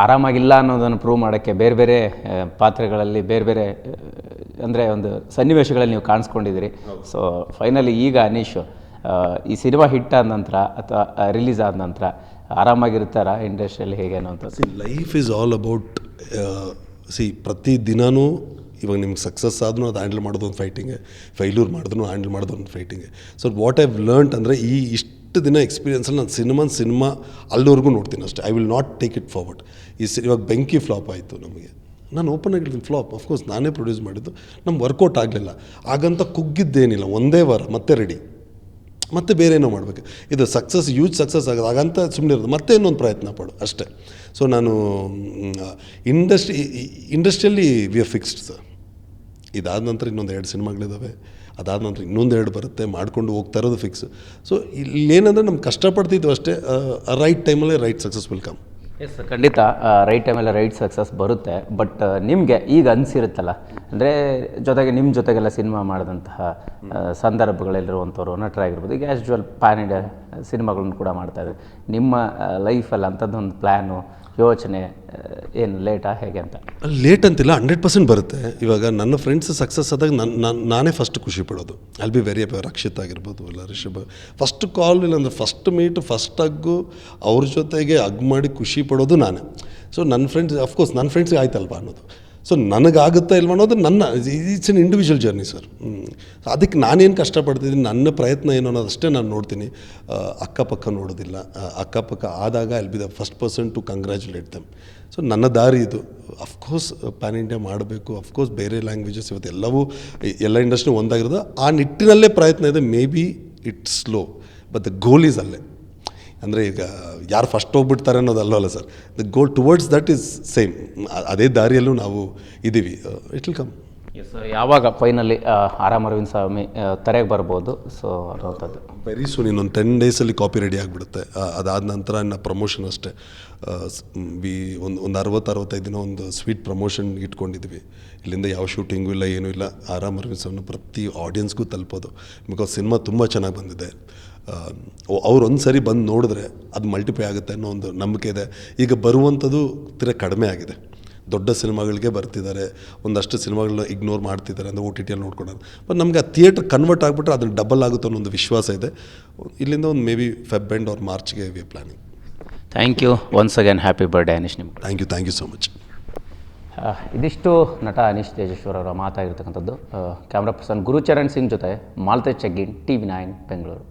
ಆರಾಮಾಗಿಲ್ಲ ಅನ್ನೋದನ್ನು ಪ್ರೂವ್ ಮಾಡೋಕ್ಕೆ ಬೇರೆ ಬೇರೆ ಪಾತ್ರೆಗಳಲ್ಲಿ ಬೇರೆ ಬೇರೆ ಅಂದರೆ ಒಂದು ಸನ್ನಿವೇಶಗಳಲ್ಲಿ ನೀವು ಕಾಣಿಸ್ಕೊಂಡಿದ್ದೀರಿ. ಸೊ ಫೈನಲಿ ಈಗ ಅನೀಶ್ ಈ ಸಿನಿಮಾ ಹಿಟ್ ಆದ ನಂತರ ಅಥವಾ ರಿಲೀಸ್ ಆದ ನಂತರ ಆರಾಮಾಗಿರ್ತಾರ ಇಂಡಸ್ಟ್ರಿಯಲ್ಲಿ ಹೇಗೆ ಅನ್ನೋಂಥದ್ದು life is all about see ಪ್ರತಿ ದಿನವೂ ಇವಾಗ ನಿಮ್ಗೆ ಸಕ್ಸಸ್ ಆದ್ರೂ ಅದು ಹ್ಯಾಂಡಲ್ ಮಾಡೋದು ಒಂದು ಫೈಟಿಂಗೆ ಫೈಲ್ಯೂರ್ ಮಾಡಿದ್ರು ಹ್ಯಾಂಡಲ್ ಮಾಡೋದು ಒಂದು ಫೈಟಿಂಗೆ ಸೊ ವಾಟ್ ಐವ್ ಲರ್ನ್ಟ್ ಅಂದರೆ ಈ ಇಷ್ಟು ದಿನ ಎಕ್ಸ್ಪೀರಿಯನ್ಸಲ್ಲಿ ನಾನು ಸಿನಿಮಾ ಸಿನಿಮಾ ಅಲ್ಲಿವರೆಗೂ ನೋಡ್ತೀನಿ ಅಷ್ಟೇ. I will not take it forward ಈ ಸಿ ಇವಾಗ ಬೆಂಕಿ ಫ್ಲಾಪ್ ಆಯಿತು ನಮಗೆ. ನಾನು ಓಪನ್ ಆಗಿರ್ತೀನಿ ಫ್ಲಾಪ್ ಅಫ್ಕೋರ್ಸ್ ನಾನೇ ಪ್ರೊಡ್ಯೂಸ್ ಮಾಡಿದ್ದು. ನಮ್ಗೆ ವರ್ಕೌಟ್ ಆಗಲಿಲ್ಲ. ಹಾಗಂತ ಕುಗ್ಗಿದ್ದೇನಿಲ್ಲ. ಒಂದೇ ವಾರ, ಮತ್ತೆ ರೆಡಿ ಮತ್ತೆ ಬೇರೆ ಏನೋ ಮಾಡಬೇಕು. ಇದು ಸಕ್ಸಸ್ ಯೂಜ್ ಸಕ್ಸಸ್ ಆಗೋದು. ಹಾಗಂತ ಸುಮ್ಮನೆ ಇರೋದು. ಮತ್ತೆ ಇನ್ನೊಂದು ಪ್ರಯತ್ನ ಪಡು. ಅಷ್ಟೇ. ಸೊ ನಾನು ಇಂಡಸ್ಟ್ರಿ ಇಂಡಸ್ಟ್ರಿಯಲ್ಲಿ ವಿ ಆರ್ ಫಿಕ್ಸ್ಡ್ ಸರ್ ಇದಾದ ನಂತರ ಇನ್ನೊಂದು ಎರಡು ಸಿನಿಮಾಗಳಿದ್ದಾವೆ ಅದಾದ ನಂತರ ಇನ್ನೊಂದು ಎರಡು ಬರುತ್ತೆ, ಮಾಡ್ಕೊಂಡು ಹೋಗ್ತಾ ಇರೋದು ಫಿಕ್ಸ್ ಸೊ ಇಲ್ಲೇನಂದರೆ ನಮ್ಗೆ ಕಷ್ಟಪಡ್ತಿದ್ವು ಅಷ್ಟೇ ರೈಟ್ ಟೈಮಲ್ಲೇ right success will come yes ಖಂಡಿತ ರೈಟ್ ಟೈಮಲ್ಲಿ ರೈಟ್ ಸಕ್ಸಸ್ ಬರುತ್ತೆ ಬಟ್ ನಿಮಗೆ ಈಗ ಅನಿಸಿರುತ್ತಲ್ಲ, ಅಂದರೆ ಜೊತೆಗೆ ನಿಮ್ಮ ಜೊತೆಗೆಲ್ಲ ಸಿನಿಮಾ ಮಾಡಿದಂತಹ ಸಂದರ್ಭಗಳಲ್ಲಿರುವಂಥವ್ರು ನಟರಾಗಿರ್ಬೋದು ಈಗ ಆ್ಯಸ್ ಪ್ಯಾನ್ ಇಂಡಿಯಾ ಸಿನಿಮಾಗಳನ್ನು ಕೂಡ ಮಾಡ್ತಾ ಇದ್ದಾರೆ. ನಿಮ್ಮ ಲೈಫಲ್ಲಿ ಅಂಥದ್ದೊಂದು ಪ್ಲ್ಯಾನು ಯೋಚನೆ ಏನು, ಲೇಟಾ ಹೇಗೆ ಅಂತ? ಲೇಟ್ ಅಂತಿಲ್ಲ ಹಂಡ್ರೆಡ್ ಪರ್ಸೆಂಟ್ ಬರುತ್ತೆ. ಇವಾಗ ನನ್ನ ಫ್ರೆಂಡ್ಸ್ ಸಕ್ಸಸ್ ಆದಾಗ ನನ್ನ ನಾನೇ ಫಸ್ಟ್ ಖುಷಿ ಪಡೋದು. ಅಲ್ಲಿ ಬಿ ವೆರಿ ರಕ್ಷಿತ್ ಆಗಿರ್ಬೋದು ಇಲ್ಲ ರಿಷಬ್. ಫಸ್ಟ್ ಕಾಲ್ ಇಲ್ಲಾಂದ್ರೆ ಫಸ್ಟ್ ಮೀಟ್ ಫಸ್ಟ್ ಅಗ್ಗು ಅವ್ರ ಜೊತೆಗೆ ಅಗ್ ಮಾಡಿ ಖುಷಿ ಪಡೋದು ನಾನೇ. ಸೊ ನನ್ನ ಫ್ರೆಂಡ್ಸ್ ಅಫ್ಕೋರ್ಸ್ ನನ್ನ ಫ್ರೆಂಡ್ಸ್ಗೆ ಆಯ್ತಲ್ವಾ ಅನ್ನೋದು. ಸೊ ನನಗಾಗುತ್ತಾ ಇಲ್ವ ಅನ್ನೋದು ನನ್ನ it's an individual journey sir ಅದಕ್ಕೆ ನಾನೇನು ಕಷ್ಟಪಡ್ತಿದ್ದೀನಿ, ನನ್ನ ಪ್ರಯತ್ನ ಏನು ಅನ್ನೋದಷ್ಟೇ ನಾನು ನೋಡ್ತೀನಿ. ಅಕ್ಕಪಕ್ಕ ನೋಡೋದಿಲ್ಲ. ಅಕ್ಕಪಕ್ಕ ಆದಾಗ ಅಲ್ಲಿ be the first person to congratulate them so ನನ್ನ ದಾರಿ ಇದು. ಅಫ್ಕೋರ್ಸ್ ಪ್ಯಾನ್ ಇಂಡಿಯಾ ಮಾಡಬೇಕು. ಅಫ್ಕೋರ್ಸ್ ಬೇರೆ ಲ್ಯಾಂಗ್ವೇಜಸ್ ಇವತ್ತು ಎಲ್ಲವೂ ಎಲ್ಲ ಇಂಡಸ್ಟ್ರಿ ಒಂದಾಗಿರೋದು. ಆ ನಿಟ್ಟಿನಲ್ಲೇ ಪ್ರಯತ್ನ ಇದೆ. Maybe it's slow but the goal is ಅಲ್ಲೇ. ಅಂದರೆ ಈಗ ಯಾರು ಫಸ್ಟ್ ಹೋಗ್ಬಿಡ್ತಾರೆ ಅನ್ನೋದು ಅಲ್ಲವಲ್ಲ sir the goal towards that is same ಅದೇ ದಾರಿಯಲ್ಲೂ ನಾವು ಇದ್ದೀವಿ ಇಟ್ ವಿಲ್ ಕಮ್ ಎಸ್ ಯಾವಾಗ ಫೈನಲಿ ಆರಾಮ್ ಅರವಿಂದ್ ಸ್ವಾಮಿ ತೆರೆಗೆ ಬರ್ಬೋದು ಸೊ ಅನ್ನೋಂಥದ್ದು ವೆರಿ ಸೂನ್ ಇನ್ನೊಂದು ಟೆನ್ ಡೇಸಲ್ಲಿ ಕಾಪಿ ರೆಡಿ ಆಗಿಬಿಡುತ್ತೆ. ಅದಾದ ನಂತರ ನನ್ನ ಪ್ರಮೋಷನ್ ಅಷ್ಟೇ. ವಿ, ಒಂದು ಒಂದು ಅರವತ್ತು, ಅರವತ್ತೈದು ದಿನ ಒಂದು ಸ್ವೀಟ್ ಪ್ರಮೋಷನ್ ಇಟ್ಕೊಂಡಿದ್ವಿ. ಇಲ್ಲಿಂದ ಯಾವ ಶೂಟಿಂಗು ಇಲ್ಲ, ಏನೂ ಇಲ್ಲ. ಆರಾಮ್ ಅರವಿಂದ್ಸನ್ನು ಪ್ರತಿ ಆಡಿಯನ್ಸ್ಗೂ ತಲುಪೋದು. ಬಿಕಾಸ್ ಸಿನಿಮಾ ತುಂಬ ಚೆನ್ನಾಗಿ ಬಂದಿದೆ. ಅವ್ರು ಒಂದು ಸರಿ ಬಂದು ನೋಡಿದ್ರೆ ಅದು ಮಲ್ಟಿಪ್ಲೈ ಆಗುತ್ತೆ ಅನ್ನೋ ಒಂದು ನಂಬಿಕೆ ಇದೆ. ಈಗ ಬರುವಂಥದ್ದು ತೀರ ಕಡಿಮೆ ಆಗಿದೆ. ದೊಡ್ಡ ಸಿನಿಮಾಗಳಿಗೆ ಬರ್ತಿದ್ದಾರೆ. ಒಂದಷ್ಟು ಸಿನಿಮಾಗಳನ್ನ ಇಗ್ನೋರ್ ಮಾಡ್ತಿದ್ದಾರೆ ಅಂದರೆ ಓ ಟಿ ಟಿಯಲ್ಲಿ ನೋಡ್ಕೊಳ್ಳೋದು ಬಟ್ ನಮಗೆ ಆ ಥಿಯೇಟ್ರ್ ಕನ್ವರ್ಟ್ ಆಗಿಬಿಟ್ರೆ ಅದನ್ನು ಡಬಲ್ ಆಗುತ್ತೆ ಅನ್ನೋ ಒಂದು ವಿಶ್ವಾಸ ಇದೆ. ಇಲ್ಲಿಂದ ಒಂದು ಮೇ ಬಿ ಫೆಬ್ ಎಂಡ್ ಅವ್ರ ಮಾರ್ಚ್ಗೆ we planning thank you once again happy birthday Anish ನಿಮ್ಗೆ. Thank you thank you so much ಇದಿಷ್ಟು ನಟ ಅನೀಶ್ ತೇಜೇಶ್ವರ ಅವರ ಮಾತಾಗಿರ್ತಕ್ಕಂಥದ್ದು. ಕ್ಯಾಮ್ರಾ ಪರ್ಸನ್ ಗುರುಚರಣ್ ಸಿಂಗ್ ಜೊತೆ ಮಾಲ್ತೆ ಚಗ್ಗಿನ್ ಟಿ ವಿ ನೈನ್ ಬೆಂಗಳೂರು.